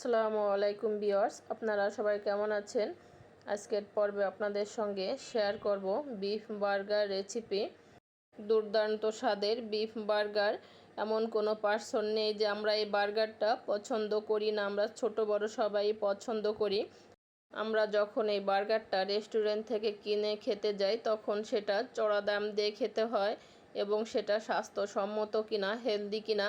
আসসালামু আলাইকুম বিয়ার্স আপনারা সবাই কেমন আছেন? আজকের পর্বে আপনাদের সঙ্গে শেয়ার করব বিফ বার্গার রেসিপি। দুর্দান্ত স্বাদের বিফ বার্গার। এমন কোনো পার্সন নেই যে আমরা এই বার্গারটা পছন্দ করি না, আমরা ছোট বড় সবাই পছন্দ করি। আমরা যখন এই বার্গারটা রেস্টুরেন্ট থেকে কিনে খেতে যাই, তখন সেটা চড়া দাম দিয়ে খেতে হয় এবং সেটা স্বাস্থ্যসম্মত কিনা হেলদি কিনা।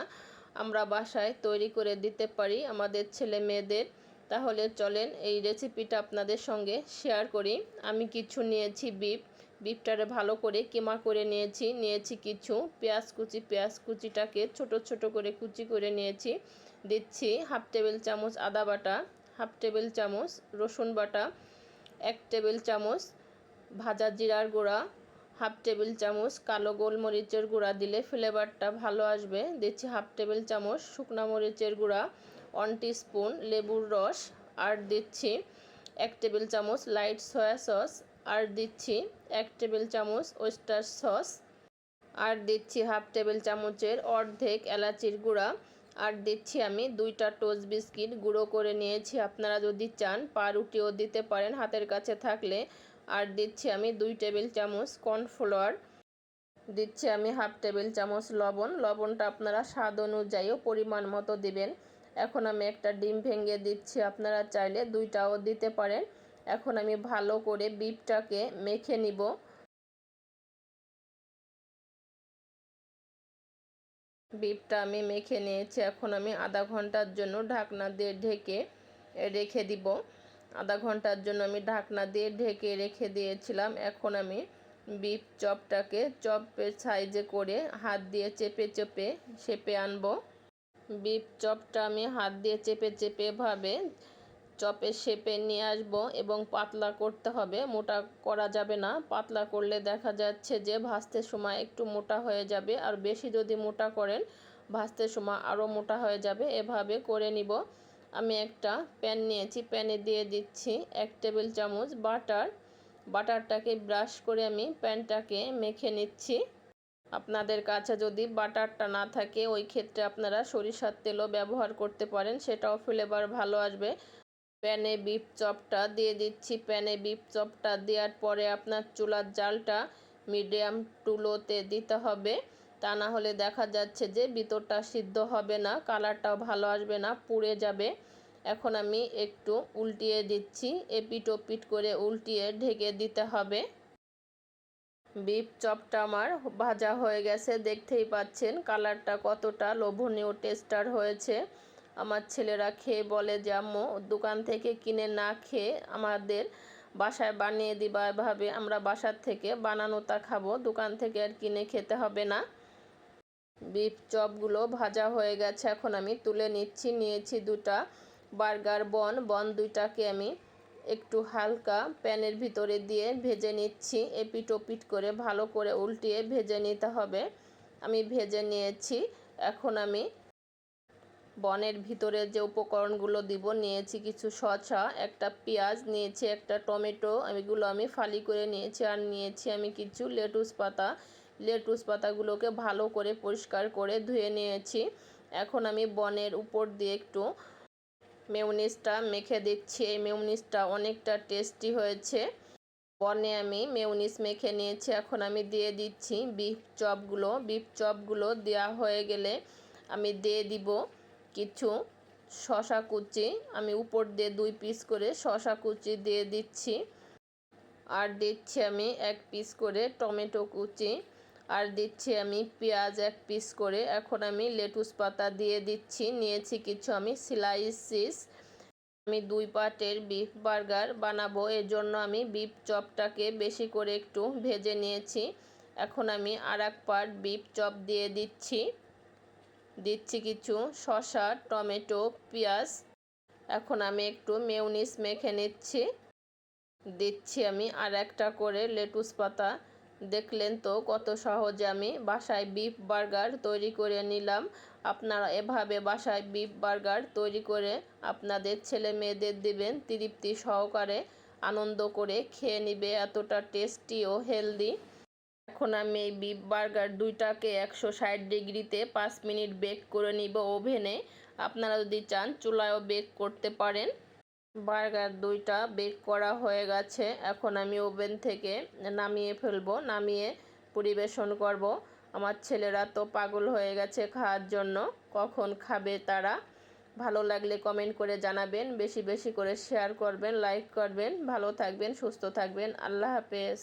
আমরা বাসায় তৈরি করে দিতে পারি আমাদের ছেলে মেয়েদের। তাহলে চলেন এই রেসিপিটা আপনাদের সঙ্গে শেয়ার করি। আমি কিছু নিয়েছি বিফ বিফটারে ভালো করে কিমা করে নিয়েছি। নিয়েছি কিছু পেঁয়াজ কুচি। পেঁয়াজ কুচিটাকে ছোট ছোট করে কুচি করে নিয়েছি। দিচ্ছি হাফ টেবিল চামচ আদা বাটা হাফ টেবিল চামচ রসুন বাটা, এক টেবিল চামচ ভাজা জিরার গুঁড়া হাফ টেবিল চামচ কালো গোলমরিচের গুঁড়া দিলে ফ্লেভারটা ভালো আসবে। দিচ্ছি হাফ টেবিল চামচ শুকনা মরিচের গুঁড়া ওয়ান স্পুন লেবুর রস, আর দিচ্ছি এক টেবিল চামচ লাইট সয়া সস আর দিচ্ছি এক টেবিল চামচ ওয়েস্টার সস আর দিচ্ছি হাফ টেবিল চামচের অর্ধেক এলাচির গুঁড়া, আর দিচ্ছি আমি দুইটা টোস্ট বিস্কিট গুঁড়ো করে নিয়েছি। আপনারা যদি চান পাউরুটিও দিতে পারেন হাতের কাছে থাকলে। আর দিচ্ছি আমি দুই টেবিল চামচ কর্নফ্লাওয়ার দিচ্ছি আমি হাফ টেবিল চামচ লবণ। লবণটা আপনারা স্বাদ অনুযায়ীও পরিমাণ মতো দিবেন। এখন আমি একটা ডিম ভেঙে দিচ্ছি, আপনারা চাইলে দুইটাও দিতে পারেন। এখন আমি ভালো করে বিপটাকে মেখে নিব। বিপটা আমি মেখে নিয়েছি। এখন আমি আধা ঘণ্টার জন্য ঢাকনা দিয়ে ঢেকে রেখে দিব। আধা ঘণ্টার জন্য আমি ঢাকনা দিয়ে ঢেকে রেখে দিয়েছিলাম। এখন আমি বিফ চপটাকে চপের সাইজে করে হাত দিয়ে চেপে চেপে শেপে আনব। বিফ চপটা আমি হাত দিয়ে চেপে চেপে ভাবে চপের শেপে নিয়ে আসব এবং পাতলা করতে হবে। মোটা করা যাবে না। পাতলা করলে দেখা যাচ্ছে যে ভাজতে সময় একটু মোটা হয়ে যাবে আর বেশি যদি মোটা করেন, ভাজতে সময় আরও মোটা হয়ে যাবে। এভাবে করে নিব। আমি একটা প্যান নিয়েছি, প্যানে দিয়ে দিচ্ছি এক টেবিল চামচ বাটার। বাটারটাকে ব্রাশ করে আমি প্যানটাকে মেখে নিচ্ছি। আপনাদের কাছে যদি বাটারটা না থাকে, ওই ক্ষেত্রে আপনারা সরিষার তেলও ব্যবহার করতে পারেন, সেটাও ফ্লেভার ভালো আসবে। প্যানে বিফ চপটা দিয়ে দিচ্ছি। প্যানে বিফ চপটা দেওয়ার পরে আপনার চুলার জালটা মিডিয়াম টুলোতে দিতে হবে। তা না হলে দেখা যাচ্ছে যে ভিতরটা সিদ্ধ হবে না, কালারটাও ভালো আসবে না, পুড়ে যাবে। এখন আমি একটু উল্টিয়ে দিচ্ছি এপিট ওপিট করে উল্টিয়ে ঢেকে দিতে হবে। বিপ চপটা আমার ভাজা হয়ে গেছে, দেখতেই পাচ্ছেন কালারটা কতটা লোভনীয়, টেস্টার হয়েছে। আমার ছেলেরা খেয়ে বলে যে, আম্মু, দোকান থেকে কিনে না খেয়ে আমাদের বাসায় বানিয়ে দিবা এভাবে, আমরা বাসার থেকে বানানোটা খাব, দোকান থেকে আর কিনে খেতে হবে না। বিফ চপগুলো ভাজা হয়ে গেছে, এখন আমি তুলে নিচ্ছি, নিয়েছি দুটা বার্গার বন বন দুইটাকে আমি একটু হালকা প্যানের ভিতরে দিয়ে ভেজে নিচ্ছি, এপিট ওপিট করে ভালো করে উল্টিয়ে ভেজে নিতে হবে। আমি ভেজে নিয়েছি, এখন আমি বনের ভিতরে যে উপকরণগুলো দিব, নিয়েছি কিছু শসা, একটা পেঁয়াজ, নিয়েছি একটা টমেটো, এগুলো আমি ফালি করে নিয়েছি, আর নিয়েছি আমি কিছু লেটুস পাতা লেটুস পাতাগুলোকে ভালো করে পরিষ্কার করে ধুয়ে নিয়েছি। এখন আমি বনের উপর দিয়ে একটু মেউনিসটা মেখে দিচ্ছি। এই মেউনিসটা অনেকটা টেস্টি হয়েছে। বনে আমি মেউনিস মেখে নিয়েছি। এখন আমি দিয়ে দিচ্ছি বিফ চপগুলো। বিফ চপগুলো দেওয়া হয়ে গেলে আমি দিয়ে দিব কিছু শশা কুচি। আমি উপর দিয়ে দুই পিস করে শশা কুচি দিয়ে দিচ্ছি। আর দিচ্ছি আমি এক পিস করে টমেটো কুচি। আর দিচ্ছি আমি পেঁয়াজ এক পিস করে। এখন আমি লেটুস পাতা দিয়ে দিচ্ছি। নিয়েছি কিছু আমি স্লাইস সিস আমি দুই পাটের বিফ বার্গার বানাবো। এর জন্য আমি বিফ চপটাকে বেশি করে একটু ভেজে নিয়েছি। এখন আমি আর এক পাট বিফ চপ দিয়ে দিচ্ছি। দিচ্ছি কিছু শসা, টমেটো, পেঁয়াজ। এখন আমি একটু মেউনিস মেখে নিচ্ছি। দিচ্ছি আমি আর একটা করে লেটুস পাতা। দেখলেন তো কত সহজে আমি বাসায় বিফ বার্গার তৈরি করে নিলাম। আপনারা এভাবে বাসায় বিফ বার্গার তৈরি করে আপনাদের ছেলে মেয়েদের দিবেন, তৃপ্তি সহকারে আনন্দ করে খেয়ে নিবে, এতটা টেস্টি ও হেলদি এখন আমি এই বিফ বার্গার দুইটাকে একশো ষাট ডিগ্রিতে পাঁচ মিনিট বেক করে নিব ওভেনে। আপনারা যদি চান চুলায়ও বেক করতে পারেন। বার্গার দুইটা বেক করা হয়ে গেছে। এখন আমি ওভেন থেকে নামিয়ে ফেলব, নামিয়ে পরিবেশন করব। আমার ছেলেরা তো পাগল হয়ে গেছে খাওয়ার জন্য। কখন খাবে তারা? ভালো লাগলে কমেন্ট করে জানাবেন, বেশি বেশি করে শেয়ার করবেন, লাইক করবেন। ভালো থাকবেন, সুস্থ থাকবেন। আল্লাহ হাফেজ।